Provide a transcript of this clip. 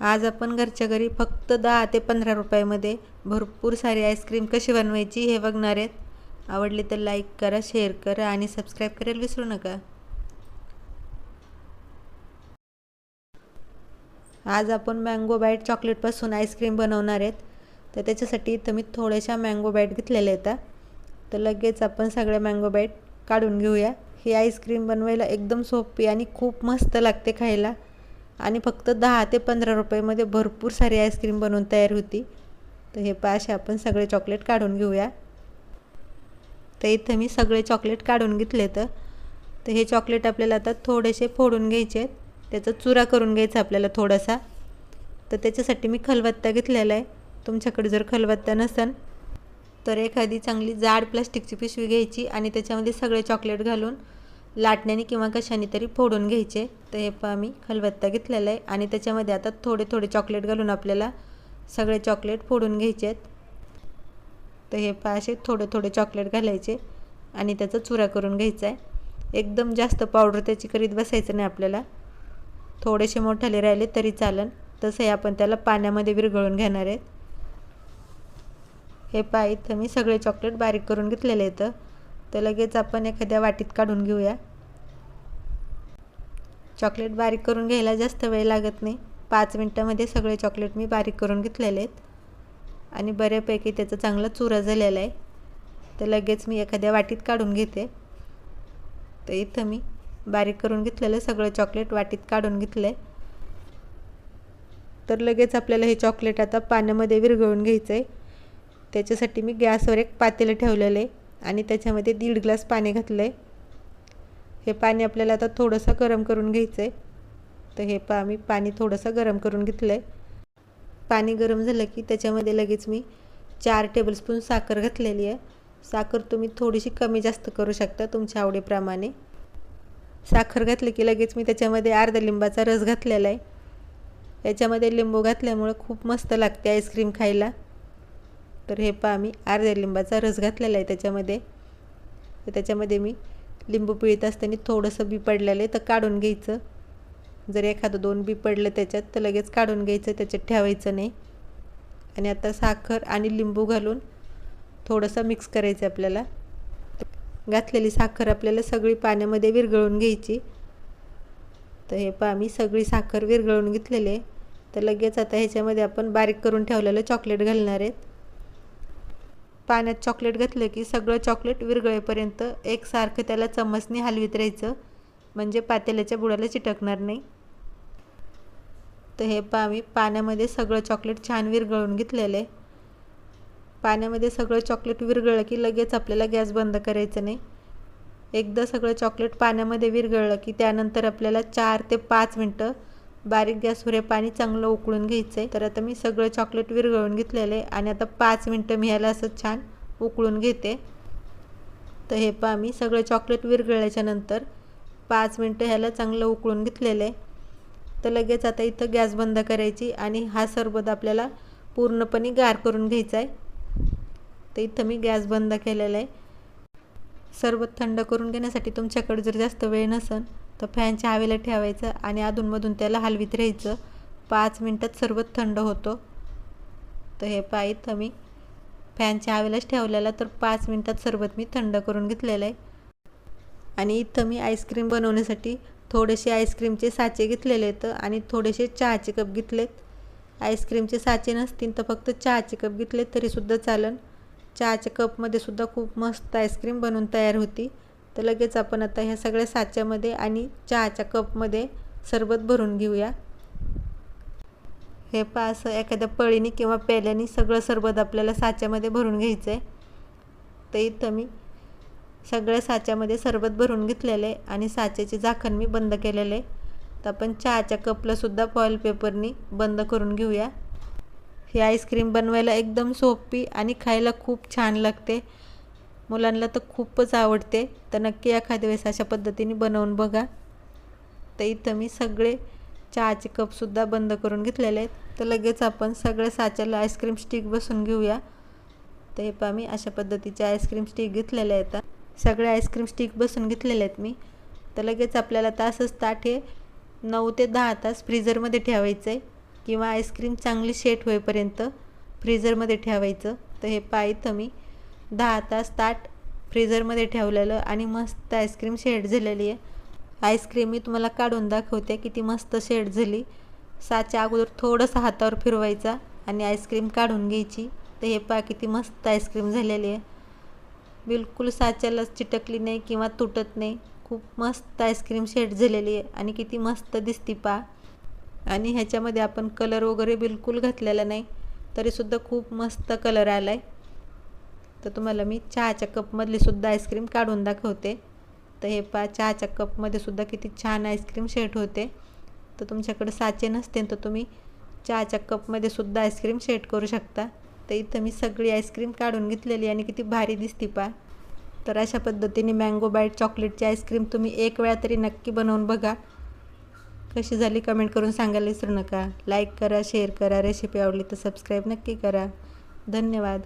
आज आपण घरच्या घरी फक्त दहा ते पंधरा रुपयामध्ये भरपूर सारी आईस्क्रीम कशी बनवायची हे बघणार आहेत. आवडली तर लाईक करा शेअर करा आणि सबस्क्राईब करायला विसरू नका. आज आपण मँगो बाईट चॉकलेटपासून आईस्क्रीम बनवणार आहेत. तर त्याच्यासाठी इथं मी थोड्याशा मँगो बाईट घेतलेल्या आहेत. तर लगेच आपण सगळ्या मँगो बाईट काढून घेऊया. ही आईस्क्रीम बनवायला एकदम सोपी आणि खूप मस्त लागते खायला. आणि फक्त दहा ते पंधरा रुपयामध्ये भरपूर सारी आईस्क्रीम बनवून तयार होती. तर हे पाशे आपण सगळे चॉकलेट काढून घेऊया. तर इथं मी सगळे चॉकलेट काढून घेतले तर तर हे चॉकलेट आपल्याला आता थोडेसे फोडून घ्यायचे आहेत. त्याचा चुरा करून घ्यायचा आपल्याला थोडासा. तर त्याच्यासाठी मी खलबत्ता घेतलेला आहे. तुमच्याकडे जर खलबत्ता नसेल तर एखादी चांगली जाड प्लास्टिकची पिशवी घ्यायची आणि त्याच्यामध्ये सगळे चॉकलेट घालून लाटण्याने किंवा कशाने तरी फोडून घ्यायचे. तर हे पहा मी खलबत्ता घेतलेला आहे आणि त्याच्यामध्ये आता थोडे थोडे चॉकलेट घालून आपल्याला सगळे चॉकलेट फोडून घ्यायचे आहेत. तर हे पहा असे थोडे थोडे चॉकलेट घालायचे आणि त्याचा चुरा करून घ्यायचा आहे. एकदम जास्त पावडर त्याची करीत बसायचं नाही आपल्याला. थोडेसे मोठाले राहिले तरी चालन. तसंही आपण त्याला पाण्यामध्ये विरघळून घेणार आहेत. हे पहा इथं मी सगळे चॉकलेट बारीक करून घेतलेले आहेत. तर लगेच आपण एखाद्या वाटीत काढून घेऊया. चॉकलेट बारीक करून घ्यायला जास्त वेळ लागत नाही. पाच मिनटामध्ये सगळे चॉकलेट मी बारीक करून घेतलेले आहेत. आणि बऱ्यापैकी त्याचा चांगला चुरा झालेला आहे. तर लगेच मी एखाद्या वाटीत काढून घेते. तर इथं मी बारीक करून घेतलेलं सगळं चॉकलेट वाटीत काढून घेतलं आहे तर लगेच आपल्याला हे चॉकलेट आता पाण्यामध्ये विरघळून घ्यायचं आहे त्याच्यासाठी मी गॅसवर एक पातेलं ठेवलेलं आहे. आणि त्याच्यामध्ये दीड ग्लास पाणी घातलं आहे हे पाणी आपल्याला आता थोडंसं गरम करून घ्यायचं आहे तर हे पा मी पाणी थोडंसं गरम करून घेतलं आहे पाणी गरम झालं की त्याच्यामध्ये लगेच मी चार टेबलस्पून साखर घातलेली आहे. साखर तुम्ही थोडीशी कमी जास्त करू शकता तुमच्या आवडीप्रमाणे. साखर घातली की लगेच मी त्याच्यामध्ये अर्धा लिंबाचा रस घातलेला आहे. याच्यामध्ये लिंबू घातल्यामुळं खूप मस्त लागते आईस्क्रीम खायला. तर हे पहा मी अर्ध्या लिंबाचा रस घातलेला आहे त्याच्यामध्ये. तर त्याच्यामध्ये मी लिंबू पिळत असताना थोडंसं बी पडलेलं आहे तर काढून घ्यायचं. जर एखादं दोन बी पडलं त्याच्यात तर लगेच काढून घ्यायचं त्याच्यात ठेवायचं नाही. आणि आता साखर आणि लिंबू घालून थोडंसं मिक्स करायचं आपल्याला. घातलेली साखर आपल्याला सगळी पाण्यामध्ये विरघळून घ्यायची. तर हे पहा मी सगळी साखर विरघळून घेतलेली आहे. तर लगेच आता ह्याच्यामध्ये आपण बारीक करून ठेवलेलं चॉकलेट घालणार आहेत. पाण्यात चॉकलेट घातलं की सगळं चॉकलेट विरगळेपर्यंत एकसारखं त्याला चमचने हलवीत राहायचं. म्हणजे पातेल्याच्या बुडाला चिटकणार नाही. तर हे पा मी पाण्यामध्ये सगळं चॉकलेट छान विरघळून घेतलेलं आहे. पाण्यामध्ये सगळं चॉकलेट विरघळलं की लगेच आपल्याला गॅस बंद करायचं नाही. एकदा सगळं चॉकलेट पाण्यामध्ये विरघळलं की त्यानंतर आपल्याला चार ते पाच मिनटं बारीक गॅसवर हे पाणी चांगलं उकळून घ्यायचं आहे तर आता मी सगळं चॉकलेट विरघळून घेतलेलं आहे आणि आता पाच मिनटं मी ह्याला असं छान उकळून घेते. तर हे पहा मी सगळं चॉकलेट विरघळल्याच्या नंतर पाच मिनटं ह्याला चांगलं उकळून घेतलेलं आहे. तर लगेच आता इथं गॅस बंद करायची आणि हा सरबत आपल्याला पूर्णपणे गार करून घ्यायचा आहे. तर इथं मी गॅस बंद केलेला आहे. सरबत थंड करून घेण्यासाठी तुमच्याकडे जर जास्त वेळ नसेल तर फॅनच्या हवेला ठेवायचं आणि अधूनमधून त्याला हलवीत राहायचं. पाच मिनटात सरबत थंड होतो. तर हे पाय तर मी फॅनच्या हवेलाच ठेवलेला तर पाच मिनटात सरबत मी थंड करून घेतलेलं आहे. आणि इथं मी आईस्क्रीम बनवण्यासाठी थोडेसे आईस्क्रीमचे साचे घेतलेले आहेत आणि थोडेसे चहाचे कप घेतलेत. आईस्क्रीमचे साचे नसतील तर फक्त चहाचे कप घेतले तरीसुद्धा चालन. चहाच्या कपमध्ये सुद्धा खूप मस्त आईस्क्रीम बनवून तयार होती. तर लगेच आपण आता ह्या सगळ्या साच्यामध्ये आणि चहाच्या कपमध्ये सरबत भरून घेऊया. हे पा असं एखाद्या पळीने किंवा पेल्याने सगळं सरबत आपल्याला साच्यामध्ये भरून घ्यायचं आहे तर इथं मी सगळ्या साच्यामध्ये सरबत भरून घेतलेलं आहे आणि साच्याचे झाकण मी बंद केलेलं आहे. तर आपण चहाच्या कपलासुद्धा फॉईल पेपरनी बंद करून घेऊया. ही आईस्क्रीम बनवायला एकदम सोपी आणि खायला खूप छान लागते. मुलांना तर खूपच आवडते. तर नक्की एखाद्या वेळेस अशा पद्धतीने बनवून बघा. तर इथं मी सगळे चहाचे कपसुद्धा बंद करून घेतलेले आहेत. तर लगेच आपण सगळ्या साच्याला आईस्क्रीम स्टिक बसून घेऊया. तर हे पहा मी अशा पद्धतीचे आईस्क्रीम स्टिक घेतलेले आहेत. सगळे आईस्क्रीम स्टिक बसून घेतलेले आहेत मी. तर लगेच आपल्याला तासच ताट हे नऊ ते दहा तास फ्रीजरमध्ये ठेवायचं आहे. किंवा आईस्क्रीम चांगली शेट होईपर्यंत फ्रीझरमध्ये ठेवायचं. तर हे पा इथं मी दहा तास ताट फ्रीझरमध्ये ठेवलेलं आणि मस्त आईस्क्रीम शेड झालेली आहे. आईस्क्रीम मी तुम्हाला काढून दाखवते किती मस्त शेड झाली. साच्या अगोदर थोडंसं हातावर फिरवायचा आणि आईस्क्रीम काढून घ्यायची. तर हे पा किती मस्त आईस्क्रीम झालेली आहे. बिलकुल साच्याला चिटकली नाही किंवा तुटत नाही. खूप मस्त आईस्क्रीम शेड झालेली आहे आणि किती मस्त दिसती पा आणि ह्याच्यामध्ये आपण कलर वगैरे बिलकुल घातलेला नाही. तरीसुद्धा खूप मस्त कलर आला आहे तर तुम्हाला मी चहाच्या कपमधली सुद्धा आईस्क्रीम काढून दाखवते. तर हे पा चहाच्या कपमध्ये सुद्धा किती छान आईस्क्रीम शेट होते. तर तुमच्याकडे साचे नसते तर तुम्ही चहाच्या कपमध्ये सुद्धा आईस्क्रीम शेट करू शकता. तर इथं मी सगळी आईस्क्रीम काढून घेतलेली आणि किती भारी दिसती पा तर अशा पद्धतीने मँगो बाईट चॉकलेटची आईस्क्रीम तुम्ही एक वेळा तरी नक्की बनवून बघा. कशी झाली कमेंट करून सांगायला विसरू नका. लाईक करा शेअर करा रेसिपी आवडली तर सबस्क्राईब नक्की करा. धन्यवाद.